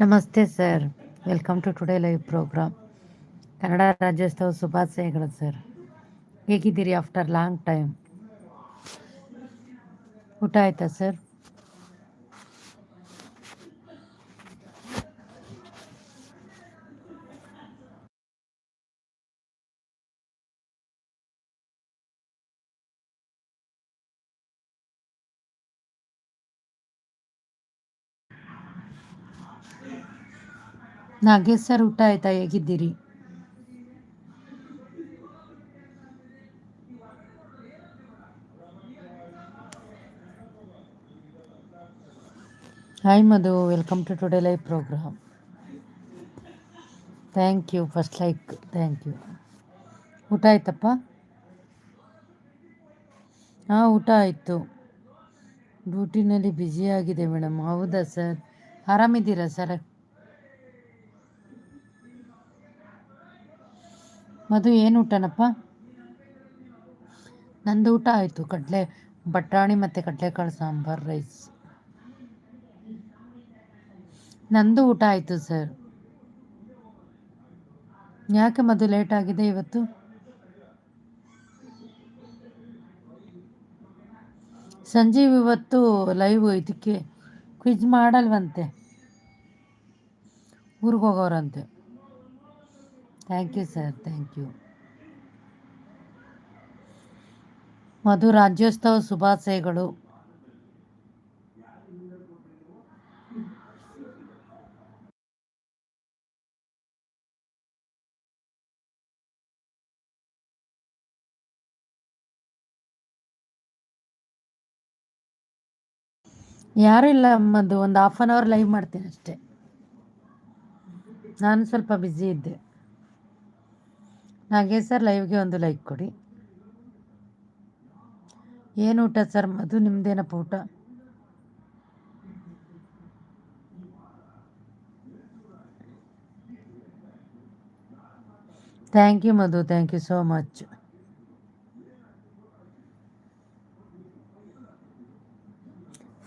ನಮಸ್ತೆ sir welcome to today live program Kannada Rajyotsava ಶುಭಾಶಯಗಳು sir ಹೇಗಿದ್ದೀರಿ ಆಫ್ಟರ್ ಲಾಂಗ್ ಟೈಮ್ ಊಟ ಆಯ್ತಾ ಸರ್ ನಾಗೇಶ್ ಸರ್ ಊಟ ಆಯ್ತಾ ಹೇಗಿದ್ದೀರಿ? Hi Madhu welcome to today live program thank you first like thank you ಊಟ ಆಯ್ತಪ್ಪ? ಹಾಂ, ಊಟ ಆಯಿತು. ಡ್ಯೂಟಿನಲ್ಲಿ ಬ್ಯುಸಿಯಾಗಿದೆ ಮೇಡಮ್ ಹೌದಾ ಸರ್ ಆರಾಮಿದ್ದೀರಾ ಸರ್ ಮಧು ಏನು ಊಟನಪ್ಪ? ನಂದು ಊಟ ಆಯಿತು. ಕಡಲೆ, ಬಟಾಣಿ ಮತ್ತು ಕಡಲೆಕಾಳು ಸಾಂಬಾರು ರೈಸ್. ನಂದು ಊಟ ಆಯಿತು ಸರ್. ಯಾಕೆ ಮಧು ಲೇಟ್ ಆಗಿದೆ ಇವತ್ತು? ಸಂಜೀವ್ ಇವತ್ತು ಲೈವ್ ಇದಕ್ಕೆ ಕ್ವಿಜ್ ಮಾಡಲ್ವಂತೆ. ಊರಿಗೆ ಹೋಗೋರಂತೆ. Thank you sir thank you Madhu, Rajyotsava ಶುಭಾಶಯಗಳು. ಯಾರು ಇಲ್ಲ, ಮಧು. ಒಂದು ಹಾಫ್ ಆನ್ ಅವರ್ ಲೈವ್ ಮಾಡ್ತೀನಿ ಅಷ್ಟೇ. ನಾನು ಸ್ವಲ್ಪ ಬ್ಯುಸಿ ಇದ್ದೆ. ನಾಗೇಶ್ ಸರ್ ಲೈವ್ಗೆ ಒಂದು ಲೈಕ್ ಕೊಡಿ. ಏನು ಊಟ ಸರ್? ಅದು ನಿಮ್ದೇನಪ್ಪ ಊಟ thank you Madhu thank you so much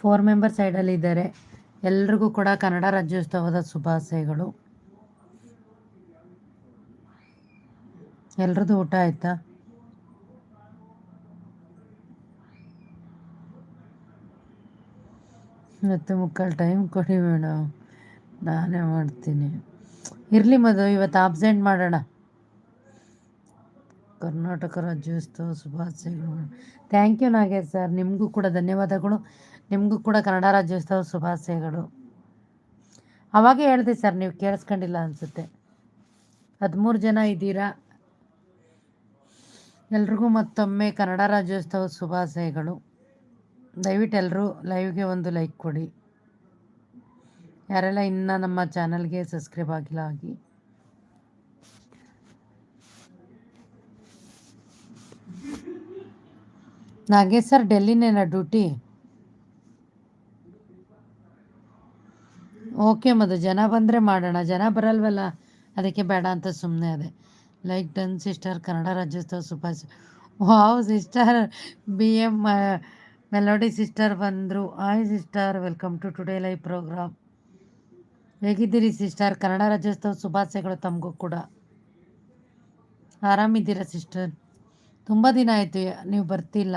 four member ಸೈಡಲ್ಲಿ ಇದ್ದಾರೆ. ಎಲ್ರಿಗೂ ಕೂಡ ಕನ್ನಡ ರಾಜ್ಯೋತ್ಸವದ ಶುಭಾಶಯಗಳು. ಎಲ್ರದ್ದು ಊಟ ಆಯ್ತಾ? ಮತ್ತೆ ಮುಕ್ಕಾಲು ಟೈಮ್ ಕೊಡಿ ಮೇಡಮ್ ನಾನೇ ಮಾಡ್ತೀನಿ. ಇರಲಿ ಮದು ಇವತ್ತು ಆಬ್ಸೆಂಟ್ ಮಾಡೋಣ. ಕರ್ನಾಟಕ ರಾಜ್ಯೋತ್ಸವ ಶುಭಾಶಯಗಳು ಥ್ಯಾಂಕ್ ಯು ನಾಗೇಶ್ ಸರ್ ನಿಮಗೂ ಕೂಡ ಧನ್ಯವಾದಗಳು. ನಿಮಗೂ ಕೂಡ ಕನ್ನಡ ರಾಜ್ಯೋತ್ಸವ ಶುಭಾಶಯಗಳು. ಅವಾಗೇ ಹೇಳಿದೆ ಸರ್ ನೀವು ಕೇಳಿಸ್ಕೊಂಡಿಲ್ಲ ಅನಿಸುತ್ತೆ. ಹದಿಮೂರು ಜನ ಇದ್ದೀರಾ? ಎಲ್ರಿಗೂ ಮತ್ತೊಮ್ಮೆ ಕನ್ನಡ ರಾಜ್ಯೋತ್ಸವ ಶುಭಾಶಯಗಳು. ದಯವಿಟ್ಟು ಎಲ್ಲರೂ ಲೈವ್ಗೆ ಒಂದು ಲೈಕ್ ಕೊಡಿ. ಯಾರೆಲ್ಲ ಇನ್ನೂ ನಮ್ಮ ಚಾನಲ್ಗೆ ಸಬ್ಸ್ಕ್ರೈಬ್ ಆಗಿಲ್ಲ ಆಗಿ ನಾಗೇಶ್ ಸರ್, ಡೆಲ್ಲಿನೇನ ಡ್ಯೂಟಿ? ಓಕೆ ಮದು ಜನ ಬಂದರೆ ಮಾಡೋಣ. ಜನ ಬರಲ್ವಲ್ಲ, ಅದಕ್ಕೆ ಬೇಡ ಅಂತ ಸುಮ್ಮನೆ ಅದೇ. Like done sister Kannada Rajyotsava Subhash wow sister. B M melody sister ಬಂದರು. Hi sister, welcome to today live program. ಹೇಗಿದ್ದೀರಿ ಸಿಸ್ಟರ್? ಕನ್ನಡ ರಾಜ್ಯೋತ್ಸವ ಶುಭಾಶಯಗಳು ತಮಗೂ ಕೂಡ. ಆರಾಮಿದ್ದೀರಾ ಸಿಸ್ಟರ್? ತುಂಬ ದಿನ ಆಯಿತು, ನೀವು ಬರ್ತಿಲ್ಲ.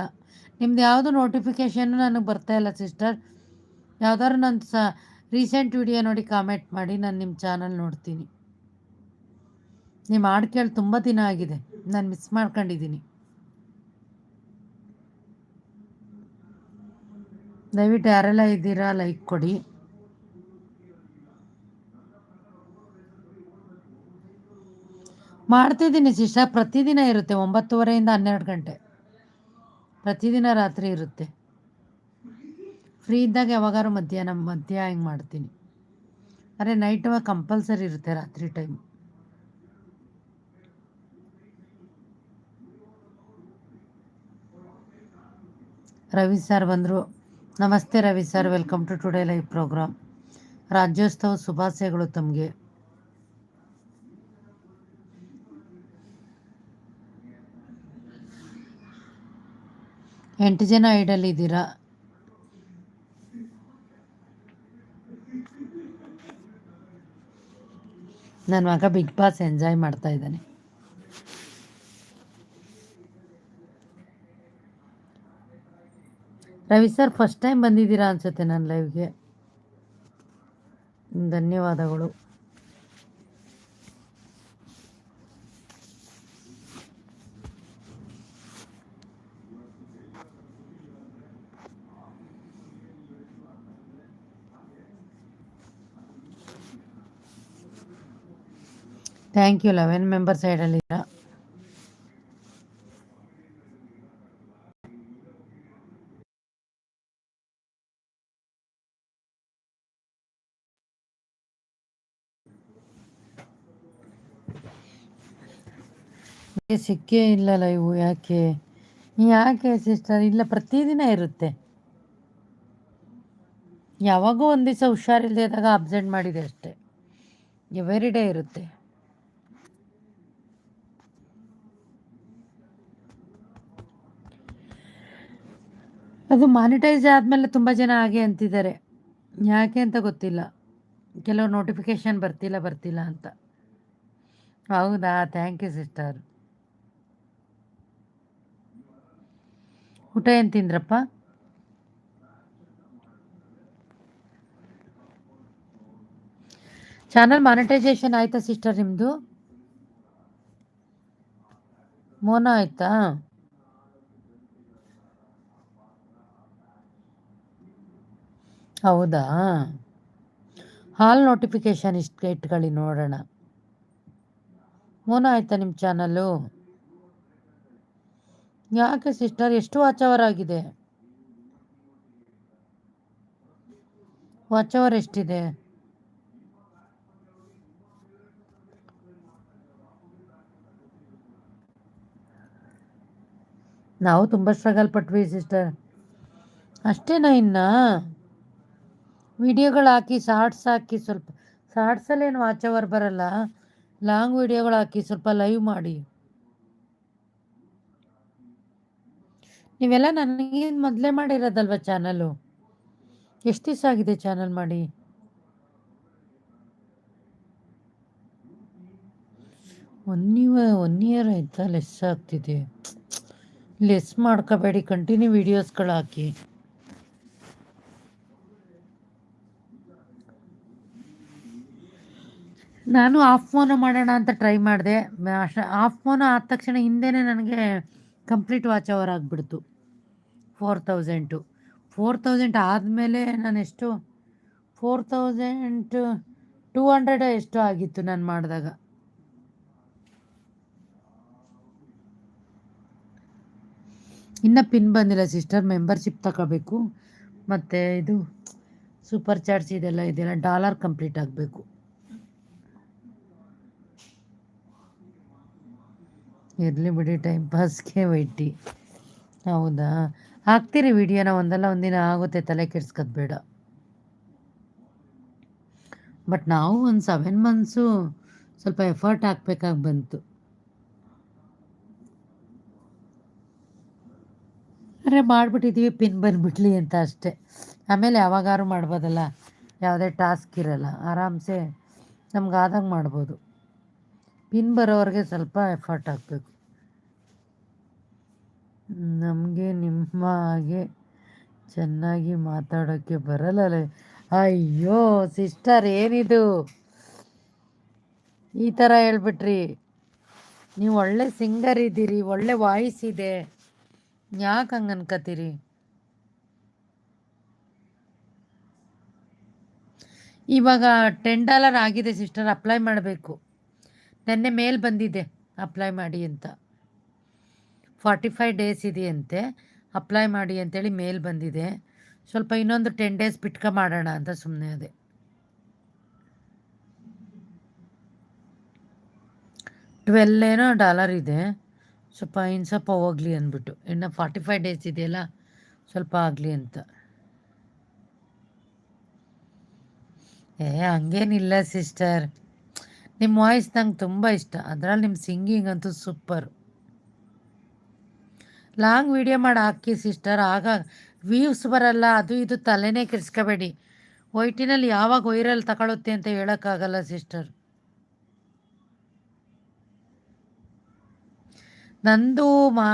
ನಿಮ್ದು ಯಾವುದು ನೋಟಿಫಿಕೇಷನ್ನು ನನಗೆ ಬರ್ತಾ ಇಲ್ಲ ಸಿಸ್ಟರ್. ಯಾವ್ದಾದ್ರು ನನ್ನ ಸ ರೀಸೆಂಟ್ ವಿಡಿಯೋ ನೋಡಿ ಕಾಮೆಂಟ್ ಮಾಡಿ, ನಾನು ನಿಮ್ಮ ಚಾನಲ್ ನೋಡ್ತೀನಿ. ನಿಮ್ಮ ಹಾಡು ಕೇಳಿ ತುಂಬ ದಿನ ಆಗಿದೆ. ನಾನು ಮಿಸ್ ಮಾಡ್ಕೊಂಡಿದ್ದೀನಿ. ದಯವಿಟ್ಟು ಯಾರೆಲ್ಲ ಇದ್ದೀರಾ ಲೈಕ್ ಕೊಡಿ. ಮಾಡ್ತಿದ್ದೀನಿ ಶಿಷ್ಯ, ಪ್ರತಿದಿನ ಇರುತ್ತೆ, ಒಂಬತ್ತುವರೆಯಿಂದ ಹನ್ನೆರಡು ಗಂಟೆ. ಪ್ರತಿದಿನ ರಾತ್ರಿ ಇರುತ್ತೆ. ಫ್ರೀ ಇದ್ದಾಗ ಯಾವಾಗಾರು ಮಧ್ಯಾಹ್ನ ಮಧ್ಯಾಹ್ನ ಹಿಂಗೆ ಮಾಡ್ತೀನಿ. ಅರೆ ನೈಟ್ ಕಂಪಲ್ಸರಿ ಇರುತ್ತೆ ರಾತ್ರಿ ಟೈಮ್ ರವಿ ಸರ್ ಬಂದರು. ನಮಸ್ತೆ Ravi sir, welcome to today live program. Rajyotsava ಶುಭಾಶಯಗಳು ತಮಗೆ. ಎಂಟು ಜನ ಐಡಲ್ ಇದ್ದೀರಾ? ನನ್ನ ಮಗ ಬಿಗ್ ಬಾಸ್ ಎಂಜಾಯ್ ಮಾಡ್ತಾ ಇದ್ದಾನೆ. ರವಿ ಸರ್ ಫಸ್ಟ್ ಟೈಮ್ ಬಂದಿದ್ದೀರಾ ಅನ್ಸುತ್ತೆ ನನ್ನ ಲೈವ್ಗೆ ಧನ್ಯವಾದಗಳು. ಥ್ಯಾಂಕ್ ಯು ಲೆವೆನ್ ಮೆಂಬರ್ ಸೈಡಲ್ಲಿದ್ದೀರಾ ಸಿಕ್ಕೇ ಇಲ್ಲಲ್ಲ ಇವು? ಯಾಕೆ? ಯಾಕೆ ಸಿಸ್ಟರ್ ಇಲ್ಲ, ಪ್ರತಿದಿನ ಇರುತ್ತೆ. ಯಾವಾಗೂ ಒಂದು ದಿವಸ ಹುಷಾರಿಲ್ಲದೆ ಇದ್ದಾಗ ಅಬ್ಸೆಂಟ್ ಮಾಡಿದೆ ಅಷ್ಟೇ. ಎವರಿ ಡೇ ಇರುತ್ತೆ. ಅದು ಮಾನಿಟೈಸ್ ಆದಮೇಲೆ ತುಂಬ ಜನ ಹಾಗೆ ಅಂತಿದ್ದಾರೆ. ಯಾಕೆ ಅಂತ ಗೊತ್ತಿಲ್ಲ. ಕೆಲವು ನೋಟಿಫಿಕೇಶನ್ ಬರ್ತಿಲ್ಲ ಬರ್ತಿಲ್ಲ ಅಂತ. ಹೌದಾ? ಥ್ಯಾಂಕ್ ಯು ಸಿಸ್ಟರ್ ಊಟ ಏನು ತಿಂದ್ರಪ್ಪ? ಚಾನಲ್ ಮಾನಿಟೈಸೇಷನ್ ಆಯ್ತಾ ಸಿಸ್ಟರ್ ನಿಮ್ಮದು ಮೋನ ಆಯ್ತಾ? ಹೌದಾ? ಹಾಲ್ ನೋಟಿಫಿಕೇಶನ್ ಇಷ್ಟು ಇಟ್ಕೊಳ್ಳಿ ನೋಡೋಣ. ಮೋನ ಆಯ್ತಾ ನಿಮ್ಮ ಚಾನಲ್ಲು ಯಾಕೆ ಸಿಸ್ಟರ್, ಎಷ್ಟು ವಾಚ್ ಅವರ್ ಆಗಿದೆ ವಾಚ್ ಅವರ್ ಎಷ್ಟಿದೆ ನಾವು ತುಂಬ ಸ್ಟ್ರಗಲ್ ಪಟ್ವಿ ಸಿಸ್ಟರ್. ಅಷ್ಟೇನಾ ಇನ್ನ? ವಿಡಿಯೋಗಳು ಹಾಕಿ ಶಾರ್ಟ್ಸ್ ಹಾಕಿ ಸ್ವಲ್ಪ ಶಾರ್ಟ್ಸಲ್ಲೇನು ವಾಚ್ ಅವರ್ ಬರಲ್ಲ? ಲಾಂಗ್ ವಿಡಿಯೋಗಳು ಹಾಕಿ ಸ್ವಲ್ಪ ಲೈವ್ ಮಾಡಿ. ನೀವೆಲ್ಲ ನನಗೇನು ಮೊದಲೇ ಮಾಡಿರೋದಲ್ವ ಚಾನಲು? ಎಷ್ಟು ದಿವಸ ಆಗಿದೆ ಚಾನಲ್ ಮಾಡಿ? ಒನ್ ಇವ ಒನ್ ಇಯರ್ ಆಯಿತಾ? ಲೆಸ್ ಆಗ್ತಿದೆ. ಲೆಸ್ ಮಾಡ್ಕೋಬೇಡಿ, ಕಂಟಿನ್ಯೂ ವೀಡಿಯೋಸ್ಗಳು ಹಾಕಿ. ನಾನು ಆಫ್ ಫೋನು ಮಾಡೋಣ ಅಂತ ಟ್ರೈ ಮಾಡಿದೆ. ಆಫ್ ಫೋನು ಆದ ತಕ್ಷಣ ಹಿಂದೆನೇ ನನಗೆ ಕಂಪ್ಲೀಟ್ ವಾಚ್ ಅವರ್ ಆಗಿಬಿಡ್ತು. Four thousand. ಫೋರ್ ತೌಸಂಡ್ ಆದಮೇಲೆ ನಾನು ಎಷ್ಟು? ಫೋರ್ ತೌಸಂಡ್ ಟೂ ಹಂಡ್ರೆಡ್ ಎಷ್ಟು ಆಗಿತ್ತು ನಾನು ಮಾಡಿದಾಗ. ಇನ್ನು ಪಿನ್ ಬಂದಿಲ್ಲ ಸಿಸ್ಟರ್, ಮೆಂಬರ್ಶಿಪ್ ತಗೋಬೇಕು. ಮತ್ತು ಇದು ಸೂಪರ್ ಚಾರ್ಜ್ ಇದೆಲ್ಲ ಇದೆಲ್ಲ ಡಾಲರ್ ಕಂಪ್ಲೀಟ್ ಆಗಬೇಕು. ಇರಲಿ ಬಿಡಿ ಟೈಮ್ ಪಾಸ್ಗೆ ವೈಟಿ ಹೌದಾ? ಹಾಕ್ತೀರಿ ವಿಡಿಯೋನ ಒಂದಲ್ಲ ಒಂದಿನ ಆಗುತ್ತೆ, ತಲೆ ಕೆಡ್ಸ್ಕೋದು ಬೇಡ. ಬಟ್ ನಾವು ಒಂದು ಸೆವೆನ್ ಮಂತ್ಸು ಸ್ವಲ್ಪ ಎಫರ್ಟ್ ಹಾಕ್ಬೇಕಾಗಿ ಬಂತು. ಅರೆ ಮಾಡಿಬಿಟ್ಟಿದ್ದೀವಿ ಪಿನ್ ಬಂದುಬಿಡ್ಲಿ ಅಂತ ಅಷ್ಟೇ. ಆಮೇಲೆ ಯಾವಾಗಾರು ಮಾಡ್ಬೋದಲ್ಲ, ಯಾವುದೇ ಟಾಸ್ಕ್ ಇರಲ್ಲ, ಆರಾಮ್ಸೆ ನಮ್ಗೆ ಆದಂಗೆ ಮಾಡ್ಬೋದು. ಪಿನ್ ಬರೋವರೆಗೆ ಸ್ವಲ್ಪ ಎಫರ್ಟ್ ಹಾಕಬೇಕು. ನಮಗೆ ನಿಮ್ಮ ಹಾಗೆ ಚೆನ್ನಾಗಿ ಮಾತಾಡೋಕ್ಕೆ ಬರಲ್ಲ ಅಯ್ಯೋ ಸಿಸ್ಟರ್ ಏನಿದು? ಈ ಥರ ಹೇಳ್ಬಿಟ್ರಿ. ನೀವು ಒಳ್ಳೆ ಸಿಂಗರ್ ಇದ್ದೀರಿ, ಒಳ್ಳೆ ವಾಯ್ಸ್ ಇದೆ. ಯಾಕೆ ಹಂಗೆ ಅನ್ಕೋತೀರಿ ಇವಾಗ ಟೆನ್ ಡಾಲರ್ ಆಗಿದೆ ಸಿಸ್ಟರ್ ಅಪ್ಲೈ ಮಾಡಬೇಕು. ನೆನ್ನೆ ಮೇಲ್ ಬಂದಿದೆ ಅಪ್ಲೈ ಮಾಡಿ ಅಂತ. ಫಾರ್ಟಿ ಫೈವ್ ಡೇಸ್ ಇದೆಯಂತೆ ಅಪ್ಲೈ ಮಾಡಿ ಅಂತೇಳಿ ಮೇಲ್ ಬಂದಿದೆ. ಸ್ವಲ್ಪ ಇನ್ನೊಂದು ಟೆನ್ ಡೇಸ್ ಬಿಟ್ಕ ಮಾಡೋಣ ಅಂತ ಸುಮ್ಮನೆ ಅದೇ. ಟ್ವೆಲ್ ಏನೋ ಡಾಲರ್ ಇದೆ, ಸ್ವಲ್ಪ ಇನ್ನು ಸ್ವಲ್ಪ ಹೋಗಲಿ ಅಂದ್ಬಿಟ್ಟು. ಇನ್ನು ಫಾರ್ಟಿ ಫೈವ್ ಡೇಸ್ ಇದೆಯಲ್ಲ, ಸ್ವಲ್ಪ ಆಗಲಿ ಅಂತ. ಏ, ಹಂಗೇನಿಲ್ಲ ಸಿಸ್ಟರ್ ನಿಮ್ಮ ವಾಯ್ಸ್ ನಂಗೆ ತುಂಬ ಇಷ್ಟ. ಅದರಲ್ಲಿ ನಿಮ್ಮ ಸಿಂಗಿಂಗ್ ಅಂತೂ ಸೂಪರ್. ಲಾಂಗ್ ವಿಡಿಯೋ ಮಾಡಿ ಹಾಕಿ ಸಿಸ್ಟರ್. ಆಗ ವ್ಯೂವ್ಸ್ ಬರಲ್ಲ. ಅದು ಇದು ತಲೆನೇ ಕೆಡಿಸ್ಕೋಬೇಡಿ. ವೈಟಿನಲ್ಲಿ ಯಾವಾಗ ವೈರಲ್ ತಗೊಳುತ್ತೆ ಅಂತ ಹೇಳೋಕ್ಕಾಗಲ್ಲ ಸಿಸ್ಟರ್. ನಂದು ಮಾ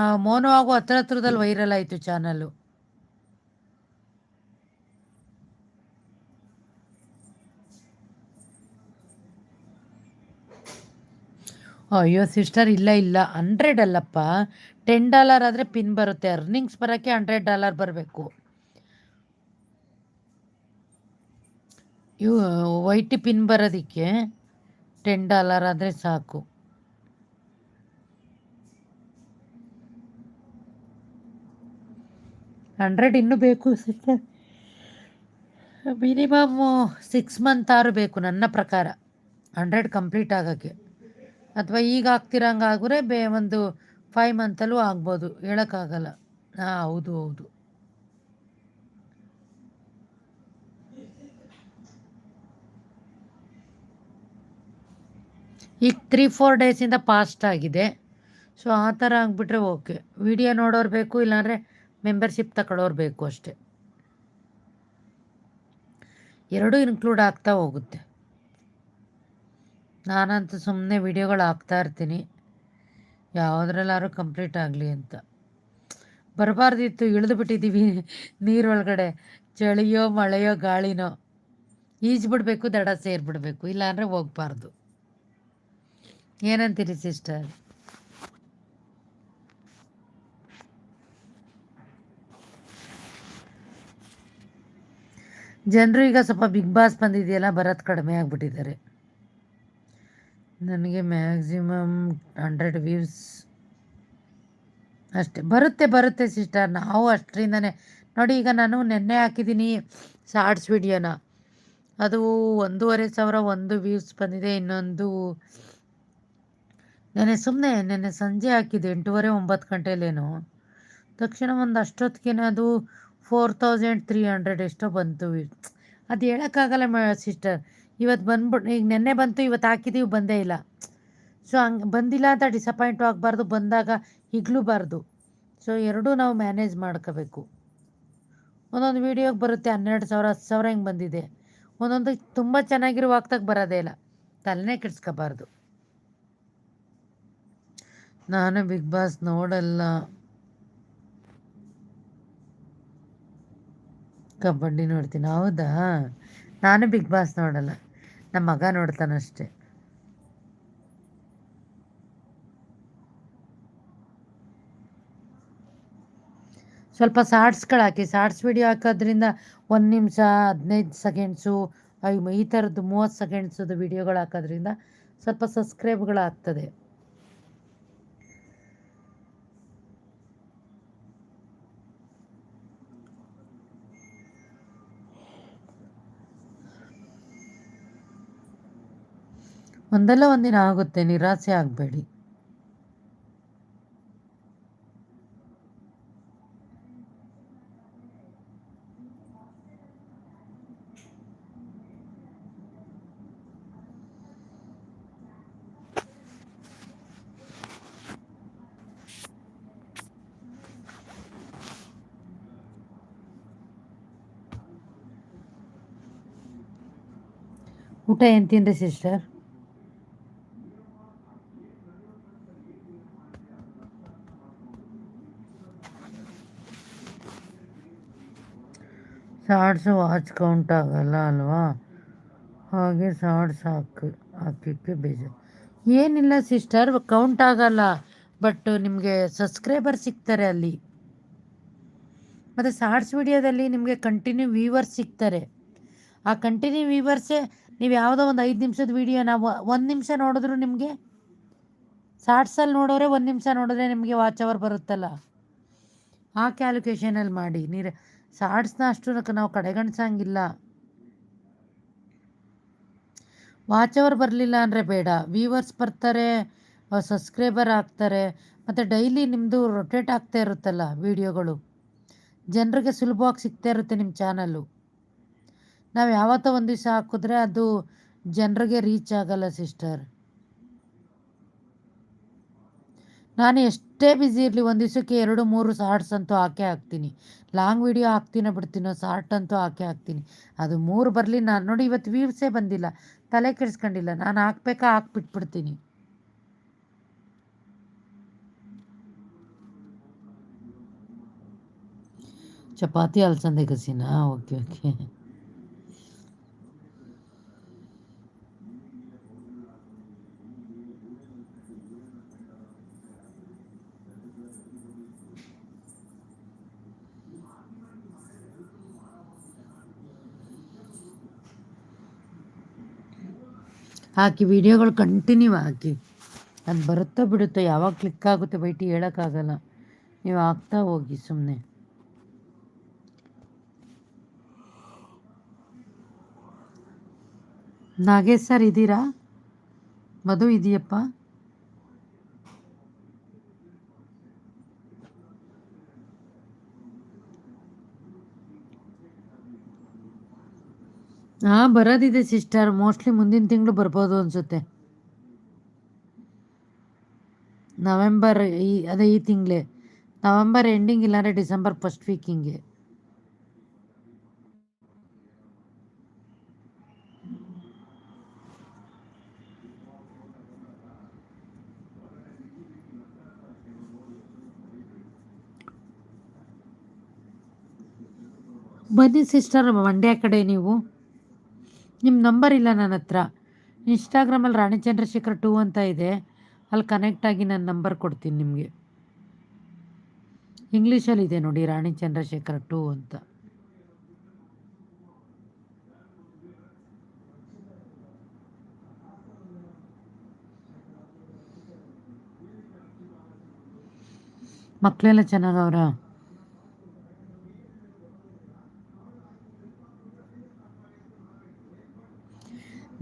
ಆಗೋ ಹತ್ರ ಹತ್ರದಲ್ಲಿ ವೈರಲ್ ಆಯಿತು ಚಾನಲ್ಲು. ಅಯ್ಯೋ, ಸಿಸ್ಟರ್, ಇಲ್ಲ ಇಲ್ಲ. ಹಂಡ್ರೆಡ್ ಅಲ್ಲಪ್ಪ. ಟೆನ್ ಡಾಲರ್ ಆದರೆ ಪಿನ್ ಬರುತ್ತೆ. ಅರ್ನಿಂಗ್ಸ್ ಬರೋಕ್ಕೆ ಹಂಡ್ರೆಡ್ ಡಾಲರ್ ಬರಬೇಕು. ಇವು ವೈಟ್ ಪಿನ್ ಬರೋದಕ್ಕೆ ಟೆನ್ ಡಾಲರ್ ಆದರೆ ಸಾಕು. ಹಂಡ್ರೆಡ್ ಇನ್ನೂ ಬೇಕು, ಸಿಸ್ಟರ್. ಮಿನಿಮಮ್ಮು ಸಿಕ್ಸ್ ಮಂತ್ ಆರು ಬೇಕು ನನ್ನ ಪ್ರಕಾರ. ಹಂಡ್ರೆಡ್ ಕಂಪ್ಲೀಟ್ ಆಗೋಕ್ಕೆ. ಅಥವಾ ಈಗ ಆಗ್ತಿರಂಗೆ ಬೇ ಒಂದು ಫೈವ್ ಮಂತಲ್ಲೂ ಆಗ್ಬೋದು, ಹೇಳೋಕ್ಕಾಗಲ್ಲ. ಹಾಂ, ಹೌದು ಹೌದು. ಈಗ ತ್ರೀ ಫೋರ್ ಡೇಸಿಂದ ಪಾಸ್ಟ್ ಆಗಿದೆ. ಸೊ ಆ ಥರ ಆಗಿಬಿಟ್ರೆ ಓಕೆ ವಿಡಿಯೋ ನೋಡೋರು ಬೇಕು, ಇಲ್ಲಾಂದರೆ ಮೆಂಬರ್ಶಿಪ್ ತಗೊಳ್ಳೋರು ಬೇಕು ಅಷ್ಟೆ. ಎರಡೂ ಇನ್ಕ್ಲೂಡ್ ಆಗ್ತಾ ಹೋಗುತ್ತೆ. ನಾನಂತೂ ಸುಮ್ಮನೆ ವಿಡಿಯೋಗಳು ಹಾಕ್ತಾ ಇರ್ತೀನಿ. ಯಾವುದ್ರಲ್ಲಾದ್ರೂ ಕಂಪ್ಲೀಟ್ ಆಗಲಿ ಅಂತ. ಬರಬಾರ್ದಿತ್ತು, ಇಳಿದು ಬಿಟ್ಟಿದ್ದೀವಿ ನೀರೊಳಗಡೆ ಚಳಿಯೋ, ಮಳೆಯೋ, ಗಾಳಿನೋ. ಈಜ್ಬಿಡ್ಬೇಕು, ದಡ ಸೇರಿಬಿಡ್ಬೇಕು. ಇಲ್ಲಾಂದರೆ ಹೋಗ್ಬಾರ್ದು. ಏನಂತೀರಿ ಸಿಸ್ಟರ್? ಜನರು ಈಗ ಸ್ವಲ್ಪ ಬಿಗ್ ಬಾಸ್ ಬಂದಿದೆಯಲ್ಲ, ಬರೋದು ಕಡಿಮೆ ಆಗಿಬಿಟ್ಟಿದ್ದಾರೆ. ನನಗೆ ಮ್ಯಾಕ್ಸಿಮಮ್ ಹಂಡ್ರೆಡ್ ವ್ಯೂಸ್ ಅಷ್ಟೇ. ಬರುತ್ತೆ ಬರುತ್ತೆ ಸಿಸ್ಟರ್ ನಾವು ಅಷ್ಟರಿಂದನೇ. ನೋಡಿ, ಈಗ ನಾನು ನೆನ್ನೆ ಹಾಕಿದ್ದೀನಿ ಶಾರ್ಟ್ಸ್ ವಿಡಿಯೋನ ಅದು ಒಂದೂವರೆ ಸಾವಿರ ಒಂದು ವ್ಯೂಸ್ ಬಂದಿದೆ. ಇನ್ನೊಂದು ನೆನೆ ಸುಮ್ಮನೆ ನೆನ್ನೆ ಸಂಜೆ ಹಾಕಿದ್ದೆ, ಎಂಟೂವರೆ ಒಂಬತ್ತು ಗಂಟೆಲೇನು ತಕ್ಷಣ ಒಂದು ಅಷ್ಟೊತ್ತಿಗೆ ಅದು ಫೋರ್ ತೌಸಂಡ್ ತ್ರೀ ಹಂಡ್ರೆಡ್ ಎಷ್ಟೋ ಬಂತು. ಅದು ಹೇಳೋಕ್ಕಾಗಲ್ಲ ಮ ಸಿಸ್ಟರ್ ಇವತ್ತು ಬಂದ್ಬಿಟ್ಟು ಈಗ ನೆನ್ನೆ ಬಂತು ಇವತ್ತು ಹಾಕಿದೀವಿ, ಬಂದೇ ಇಲ್ಲ. ಸೊ ಹಂಗೆ ಬಂದಿಲ್ಲ ಅಂತ ಡಿಸಪಾಯಿಂಟು ಆಗಬಾರ್ದು, ಬಂದಾಗ ಹಿಗ್ಲೂಬಾರ್ದು. ಸೊ ಎರಡೂ ನಾವು ಮ್ಯಾನೇಜ್ ಮಾಡ್ಕೋಬೇಕು. ಒಂದೊಂದು ವೀಡಿಯೋಗೆ ಬರುತ್ತೆ, ಹನ್ನೆರಡು ಸಾವಿರ ಹತ್ತು ಸಾವಿರ ಹಿಂಗೆ ಬಂದಿದೆ. ಒಂದೊಂದು ತುಂಬ ಚೆನ್ನಾಗಿರೋ ವಾಕ್ದಾಗ ಬರೋದೇ ಇಲ್ಲ. ತಲೆನೇ ಕೆಡ್ಸ್ಕೋಬಾರ್ದು. ನಾನು ಬಿಗ್ ಬಾಸ್ ನೋಡಲ್ಲ. ಕಬಡ್ಡಿ ನೋಡ್ತೀನಿ, ಹೌದಾ? ನಾನು ಬಿಗ್ ಬಾಸ್ ನೋಡಲ್ಲ. ನಮ್ಮ ಮಗ ನೋಡ್ತಾನಷ್ಟೆ ಸ್ವಲ್ಪ ಶಾರ್ಟ್ಸ್ಗಳು ಹಾಕಿ ಶಾರ್ಟ್ಸ್ ವಿಡಿಯೋ ಹಾಕೋದ್ರಿಂದ ಒಂದು ನಿಮಿಷ, ಹದಿನೈದು ಸೆಕೆಂಡ್ಸು ಈ ಥರದ್ದು ಮೂವತ್ತು ಸೆಕೆಂಡ್ಸದು ವಿಡಿಯೋಗಳು ಹಾಕೋದ್ರಿಂದ ಸ್ವಲ್ಪ ಸಬ್ಸ್ಕ್ರೈಬ್ಗಳು ಆಗ್ತದೆ. ಒಂದಲ್ಲ ಒಂದಿನ ಆಗುತ್ತೆ ನಿರಾಸೆ ಆಗಬೇಡಿ. ಊಟ ಏನು ಸಿಸ್ಟರ್ ಶಾರ್ಟ್ಸು ವಾಚ್ ಕೌಂಟ್ ಆಗಲ್ಲ ಅಲ್ವಾ? ಹಾಗೆ ಶಾರ್ಟ್ಸ್ ಹಾಕಿ ಹಾಕಿಕ್ಕೆ ಬೇಜಾರು. ಏನಿಲ್ಲ ಸಿಸ್ಟರ್ ಕೌಂಟ್ ಆಗಲ್ಲ ಬಟ್ ನಿಮಗೆ ಸಬ್ಸ್ಕ್ರೈಬರ್ ಸಿಗ್ತಾರೆ ಅಲ್ಲಿ. ಮತ್ತು ಶಾರ್ಟ್ಸ್ ವಿಡಿಯೋದಲ್ಲಿ ನಿಮಗೆ ಕಂಟಿನ್ಯೂ ವ್ಯೂವರ್ಸ್ ಸಿಗ್ತಾರೆ. ಆ ಕಂಟಿನ್ಯೂ ವ್ಯೂವರ್ಸೇ ನೀವು ಯಾವುದೋ ಒಂದು ಐದು ನಿಮಿಷದ ವೀಡಿಯೋ ನಾವು ಒಂದು ನಿಮಿಷ ನೋಡಿದ್ರು ನಿಮಗೆ ಶಾರ್ಟ್ಸಲ್ಲಿ ನೋಡೋರೆ ಒಂದು ನಿಮಿಷ ನೋಡಿದ್ರೆ ನಿಮಗೆ ವಾಚ್ ಅವರ್ ಬರುತ್ತಲ್ಲ? ಆ ಕ್ಯಾಲ್ಕುಲೇಷನಲ್ಲಿ ಮಾಡಿ. ನೀರು ಶಾರ್ಟ್ಸ್ನ ಅಷ್ಟು ನಾವು ಕಡೆಗಣಿಸಂಗಿಲ್ಲ. ಅವರ್ ಬರಲಿಲ್ಲ ಅಂದರೆ ಬೇಡ. ವ್ಯೂವರ್ಸ್ ಬರ್ತಾರೆ ಸಬ್ಸ್ಕ್ರೈಬರ್ ಆಗ್ತಾರೆ, ಮತ್ತು ಡೈಲಿ ನಿಮ್ಮದು ರೊಟೇಟ್ ಆಗ್ತಾ ಇರುತ್ತಲ್ಲ ವೀಡಿಯೋಗಳು. ಜನರಿಗೆ ಸುಲಭವಾಗಿ ಸಿಗ್ತಾ ಇರುತ್ತೆ ನಿಮ್ಮ ಚಾನಲ್ಲು. ನಾವು ಯಾವತ್ತೋ ಒಂದು ದಿವಸ ಹಾಕಿದ್ರೆ ಅದು ಜನರಿಗೆ ರೀಚ್ ಆಗಲ್ಲ ಸಿಸ್ಟರ್. ನಾನು ಎಷ್ಟೇ ಬ್ಯುಸಿ ಇರಲಿ ಒಂದು ದಿವಸಕ್ಕೆ ಎರಡು, ಮೂರು ಶಾರ್ಟ್ಸ್ ಅಂತೂ ಹಾಕೇ ಹಾಕ್ತೀನಿ. ಲಾಂಗ್ ವಿಡಿಯೋ ಹಾಕ್ತೀನೋ ಬಿಡ್ತೀನೋ ಶಾರ್ಟ್ ಅಂತೂ ಹಾಕೇ ಹಾಕ್ತೀನಿ. ಅದು ಮೂರು ಬರಲಿ ನಾನು. ನೋಡಿ ಇವತ್ತು ವೀವ್ಸೇ ಬಂದಿಲ್ಲ. ತಲೆ ಕೆಡಿಸ್ಕೊಂಡಿಲ್ಲ. ನಾನು ಹಾಕ್ಬೇಕಾ ಹಾಕ್ಬಿಟ್ಬಿಡ್ತೀನಿ. ಚಪಾತಿ ಅಲ್ಸಂದೆ ಕಸಿನಾ? Okay okay. ಹಾಕಿ ವಿಡಿಯೋಗಳು ಕಂಟಿನ್ಯೂ ಹಾಕಿ. ಅದು ಬರುತ್ತಾ ಬಿಡುತ್ತೋ ಯಾವಾಗ ಕ್ಲಿಕ್ ಆಗುತ್ತೆ ಬೈಟಿ ಹೇಳೋಕ್ಕಾಗಲ್ಲ. ನೀವು ಹಾಕ್ತಾ ಹೋಗಿ ಸುಮ್ಮನೆ ನಾಗೇಶ್ ಸರ್ ಇದ್ದೀರಾ ಮಧು ಇದೆಯಪ್ಪ? ಹಾಂ, ಬರೋದಿದೆ ಸಿಸ್ಟರ್ ಮೋಸ್ಟ್ಲಿ ಮುಂದಿನ ತಿಂಗಳು ಬರ್ಬೋದು ಅನ್ಸುತ್ತೆ. ನವೆಂಬರ್ ಈ, ಅದೇ ಈ ತಿಂಗಳೇ. ನವೆಂಬರ್ ಎಂಡಿಂಗ್ ಇಲ್ಲಾಂದ್ರೆ ಡಿಸೆಂಬರ್ ಫಸ್ಟ್ ವೀಕ್ ಹಿಂಗೆ. ಬನ್ನಿ ಸಿಸ್ಟರ್ ಮಂಡ್ಯ ಕಡೆ ನೀವು. ನಿಮ್ಮ ನಂಬರ್ ಇಲ್ಲ ನನ್ನ ಹತ್ರ. ಇನ್ಸ್ಟಾಗ್ರಾಮಲ್ಲಿ ರಾಣಿ ಚಂದ್ರಶೇಖರ್ ಟೂ ಅಂತ ಇದೆ. ಅಲ್ಲಿ ಕನೆಕ್ಟ್ ಆಗಿ ನಾನು ನಂಬರ್ ಕೊಡ್ತೀನಿ ನಿಮಗೆ. ಇಂಗ್ಲೀಷಲ್ಲಿ ಇದೆ ನೋಡಿ ರಾಣಿ ಚಂದ್ರಶೇಖರ್ ಟೂ ಅಂತ. ಮಕ್ಕಳೆಲ್ಲ ಚೆನ್ನಾಗವ್ರ?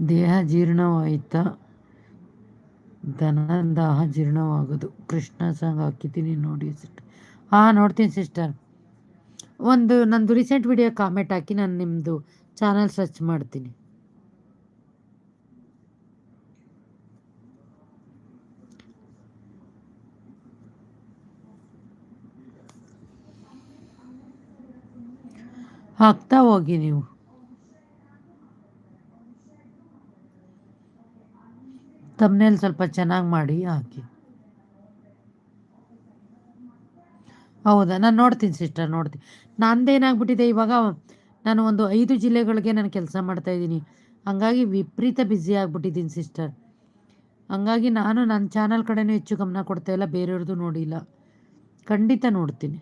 ದೇಹ ಜೀರ್ಣವಾಯಿತ ದಾಹ ಜೀರ್ಣವಾಗೋದು. ಕೃಷ್ಣ ಸಾಂಗ್ ಹಾಕಿದ್ದೀನಿ ನೋಡಿ ಸಿಸ್ಟರ್. ಹಾಂ, ನೋಡ್ತೀನಿ ಸಿಸ್ಟರ್. ಒಂದು ನಂದು ರೀಸೆಂಟ್ ವಿಡಿಯೋ ಕಾಮೆಂಟ್ ಹಾಕಿ ನಾನು ನಿಮ್ಮದು ಚಾನಲ್ ಸರ್ಚ್ ಮಾಡ್ತೀನಿ. ಹಾಕ್ತಾ ಹೋಗಿ ನೀವು. ತಮ್ಮನೇಲಿ ಸ್ವಲ್ಪ ಚೆನ್ನಾಗಿ ಮಾಡಿ ಹಾಕಿ. ಹೌದಾ? ನಾನು ನೋಡ್ತೀನಿ ಸಿಸ್ಟರ್ ನೋಡ್ತೀನಿ. ನಂದೇನಾಗ್ಬಿಟ್ಟಿದೆ ಇವಾಗ? ನಾನು ಒಂದು ಐದು ಜಿಲ್ಲೆಗಳಿಗೆ ನಾನು ಕೆಲಸ ಮಾಡ್ತಾ ಇದ್ದೀನಿ. ಹಂಗಾಗಿ ವಿಪರೀತ ಬ್ಯುಸಿ ಆಗಿಬಿಟ್ಟಿದ್ದೀನಿ ಸಿಸ್ಟರ್ ಹಂಗಾಗಿ ನಾನು ನನ್ನ ಚಾನಲ್ ಕಡೆಯೂ ಹೆಚ್ಚು ಗಮನ ಕೊಡ್ತಾಯಿಲ್ಲ ಬೇರೆಯವ್ರದ್ದು ನೋಡಿಲ್ಲ. ಖಂಡಿತ ನೋಡ್ತೀನಿ.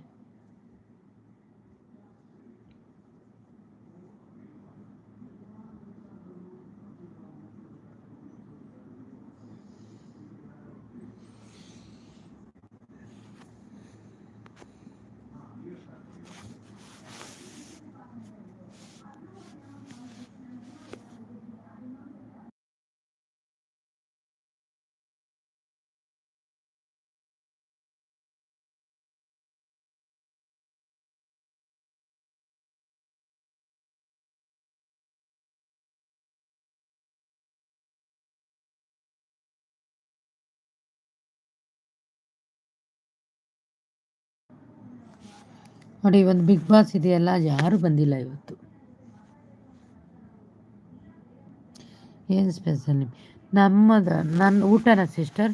ನೋಡಿ ಒಂದು ಬಿಗ್ ಬಾಸ್ ಇದೆಯಲ್ಲ ಯಾರು ಬಂದಿಲ್ಲ ಇವತ್ತು. ಏನು ಸ್ಪೆಷಲ್ ನಮ್ಮದು ನನ್ನ ಊಟನ ಸಿಸ್ಟರ್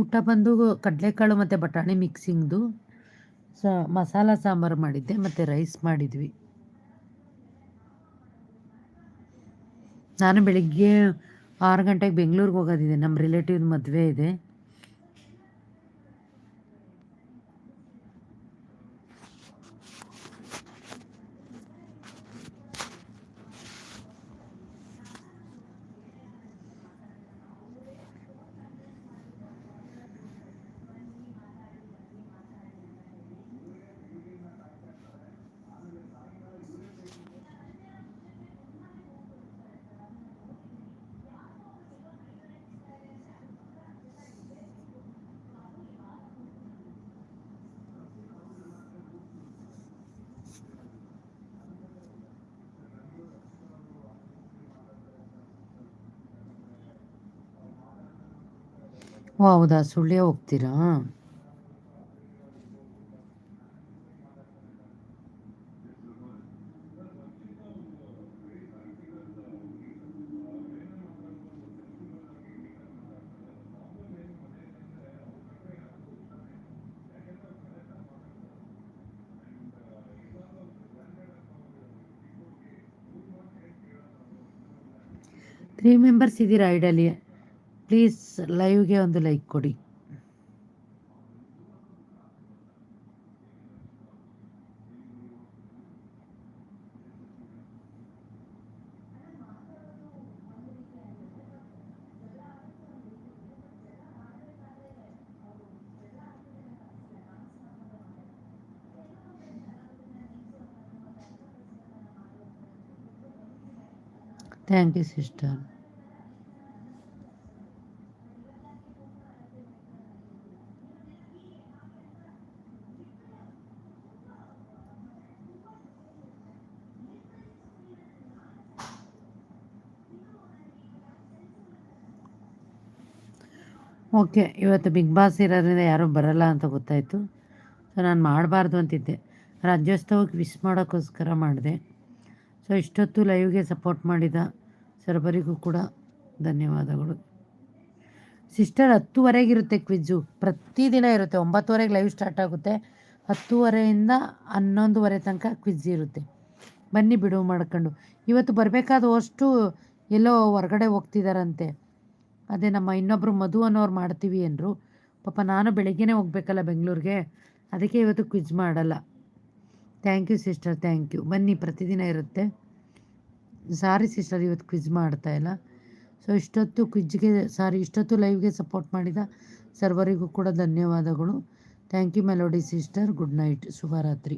ಊಟ ಬಂದು ಕಡಲೆಕಾಳು ಮತ್ತು ಬಟಾಣಿ ಮಿಕ್ಸಿಂಗ್ದು ಸ, ಮಸಾಲ ಸಾಂಬಾರು ಮಾಡಿದ್ದೆ, ಮತ್ತು ರೈಸ್ ಮಾಡಿದ್ವಿ. ನಾನು ಬೆಳಿಗ್ಗೆ ಆರು ಗಂಟೆಗೆ ಬೆಂಗಳೂರಿಗೆ ಹೋಗೋದಿದೆ ನಮ್ಮ ರಿಲೇಟಿವ್ ಮದುವೆ ಇದೆ. ಓ ಹೌದಾ? ಸುಳ್ಯ ಹೋಗ್ತೀರಾ? ತ್ರೀ ಮೆಂಬರ್ಸ್ ಇದ್ದೀರಾ ಐಡಲಿ ಪ್ಲೀಸ್ ಲೈವ್ಗೆ ಒಂದು ಲೈಕ್ ಕೊಡಿ. ಥ್ಯಾಂಕ್ ಯು ಸಿಸ್ಟರ್ ಓಕೆ, ಇವತ್ತು ಬಿಗ್ ಬಾಸ್ ಇರೋದ್ರಿಂದ ಯಾರೂ ಬರಲ್ಲ ಅಂತ ಗೊತ್ತಾಯಿತು. ಸೊ, ನಾನು ಮಾಡಬಾರ್ದು ಅಂತಿದ್ದೆ. ರಾಜ್ಯೋತ್ಸವಕ್ಕೆ ವಿಶ್ ಮಾಡೋಕ್ಕೋಸ್ಕರ ಮಾಡಿದೆ. ಸೊ, ಇಷ್ಟೊತ್ತು ಲೈವ್ಗೆ ಸಪೋರ್ಟ್ ಮಾಡಿದ ಸರ್ವರಿಗೂ ಕೂಡ ಧನ್ಯವಾದಗಳು. ಸಿಸ್ಟರ್ ಹತ್ತುವರೆಗಿರುತ್ತೆ ಕ್ವಿಜ್ಜು ಪ್ರತಿದಿನ ಇರುತ್ತೆ. ಒಂಬತ್ತುವರೆಗೆ ಲೈವ್ ಸ್ಟಾರ್ಟ್ ಆಗುತ್ತೆ. ಹತ್ತುವರೆಯಿಂದ ಹನ್ನೊಂದುವರೆ ತನಕ ಕ್ವಿಜ್ ಇರುತ್ತೆ. ಬನ್ನಿ ಬಿಡುವು ಮಾಡ್ಕೊಂಡು. ಇವತ್ತು ಬರಬೇಕಾದ ಅಷ್ಟು ಎಲ್ಲೋ ಹೊರಗಡೆ ಹೋಗ್ತಿದಾರಂತೆ. ಅದೇ ನಮ್ಮ ಇನ್ನೊಬ್ಬರು ಮಧು ಅನ್ನೋರು ಮಾಡ್ತೀವಿ ಅಂದರು. ಪಾಪ ನಾನು ಬೆಳಗ್ಗೆನೇ ಹೋಗ್ಬೇಕಲ್ಲ ಬೆಂಗಳೂರಿಗೆ. ಅದಕ್ಕೆ ಇವತ್ತು ಕ್ವಿಜ್ ಮಾಡಲ್ಲ. Thank you sister thank you ಬನ್ನಿ, ಪ್ರತಿದಿನ ಇರುತ್ತೆ. ಸಾರಿ ಸಿಸ್ಟರ್ ಇವತ್ತು ಕ್ವಿಜ್ ಮಾಡ್ತಾ ಇಲ್ಲ. ಸೊ ಇಷ್ಟೊತ್ತು ಕ್ವಿಜ್ಗೆ ಸಾರಿ ಇಷ್ಟೊತ್ತು ಲೈವ್ಗೆ ಸಪೋರ್ಟ್ ಮಾಡಿದ ಸರ್ವರಿಗೂ ಕೂಡ ಧನ್ಯವಾದಗಳು. Thank you Melody sister good night ಶುಭರಾತ್ರಿ